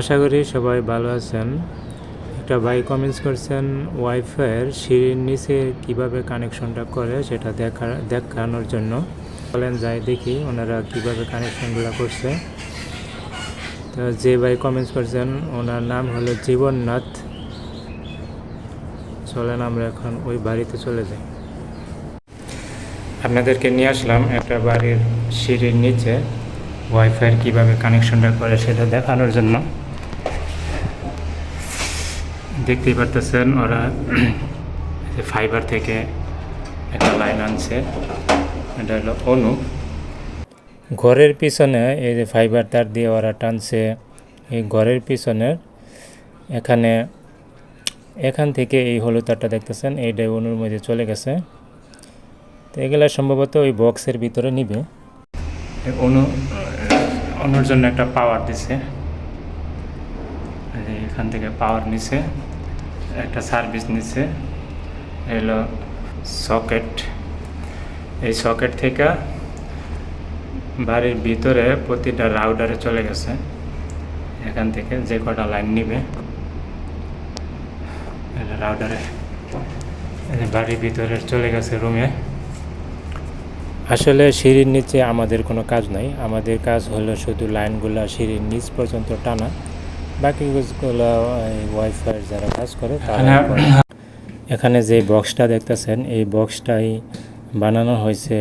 আশা করি সবাই ভালো আছেন। একটা ভাই কমেন্টস করছেন ওয়াইফাইয়ের সিঁড়ির নিচে কীভাবে কানেকশনটা করে সেটা দেখা, দেখানোর জন্য। বলেন, যাই দেখি ওনারা কীভাবে কানেকশনগুলো করছে। তো যে ভাই কমেন্টস করছেন, ওনার নাম হলো জীবননাথ। চলেন আমরা এখন ওই বাড়িতে চলে যাই। আপনাদেরকে নিয়ে আসলাম একটা বাড়ির সিঁড়ির নিচে। ওয়াইফাইয়ের কীভাবে কানেকশনটা করে সেটা দেখানোর জন্য। দেখতেই পারতেছেন ওরা ফাইবার থেকে একটা লাইন আনছে। এটা হলো অনু ঘরের পিছনে এই যে ফাইবার তার দিয়ে ওরা টানছে, এই ঘরের পিছনের এখানে, এখান থেকে এই হলুদ তারটা দেখতেছেন, এইটা অনুর মধ্যে চলে গেছে। তো এগুলা সম্ভবত ওই বক্সের ভিতরে নিবে। অনু অনুর জন্য একটা পাওয়ার দিছে। এখান থেকে পাওয়ার নিছে, একটা সার্ভিস নিছে। এলো সকেট এই সকেট থেকে বাড়ির ভিতরে প্রতিটা রাউডারে চলে গেছে। এখান থেকে যে কটা লাইন নিবে রাউডারে বাড়ির ভিতরে চলে গেছে রুমে আসলে সিঁড়ির নিচে আমাদের কোনো কাজ নাই। আমাদের কাজ হলো শুধু লাইনগুলো সিঁড়ির নিচ পর্যন্ত টানা। বাকি কাজগুলো ওয়াইফাই যারা কাজ করে তারা এখানে যে বক্সটা দেখতেছেন এই বক্সটাই বানানো হয়েছে।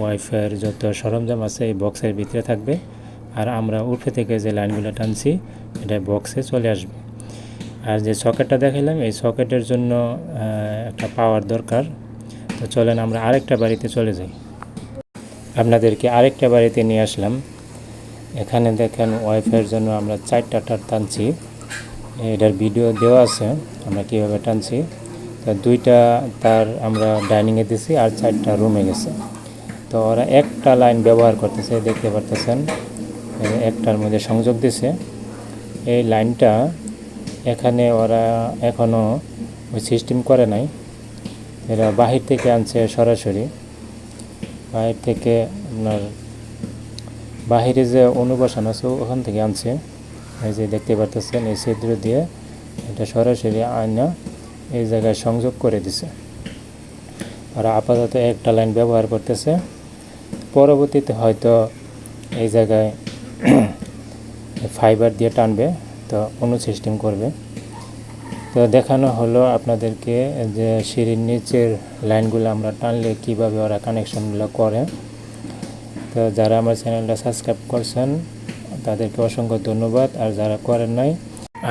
ওয়াইফাইয়ের যত সরঞ্জাম আছে এই বক্সের ভিতরে থাকবে। আর আমরা উঠে থেকে যে লাইনগুলো টানছি এটা বক্সে চলে আসবে। আর যে সকেটটা দেখালাম এই সকেটের জন্য একটা পাওয়ার দরকার। তো চলেন আমরা আরেকটা বাড়িতে চলে যাই। আপনাদেরকে আরেকটা বাড়িতে নিয়ে আসলাম। এখানে দেখেন ওয়াইফাইয়ের জন্য আমরা চারটা তার টানছি। এটার ভিডিও দেওয়া আছে, আমরা কীভাবে টানছি। তো দুইটা তার আমরা ডাইনিংয়ে দিছি আর চারটা রুমে গেছে। তো ওরা একটা লাইন ব্যবহার করতেছে, দেখতে পারতেছেন? একটার মধ্যে সংযোগ দিছে। এই লাইনটা এখানে ওরা এখনও ওই সিস্টেম করে নাই। এরা বাহির থেকে আনছে সরাসরি। বাহির থেকে আপনার বাহিরে যে অনুবাসন আছে, ওখান থেকে আনছে। এই যে দেখতে পারতেছেন, এই ছিদ্র দিয়ে এটা সরাসরি আয়না এই জায়গায় সংযোগ করে দিছে। আর আপাতত একটা লাইন ব্যবহার করতেছে। পরবর্তীতে হয়তো এই জায়গায় ফাইবার দিয়ে টানবে, তো অনু সিস্টেম করবে। তো দেখানো হলো আপনাদেরকে যে সিঁড়ির নিচের লাইনগুলো আমরা টানলে কীভাবে ওরা কানেকশনগুলো করে। তো যারা আমার চ্যানেলটা সাবস্ক্রাইব করছেন, তাদেরকে অসংখ্য ধন্যবাদ। আর যারা করেন নাই,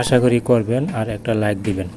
আশা করি করবেন। আর একটা লাইক দিবেন।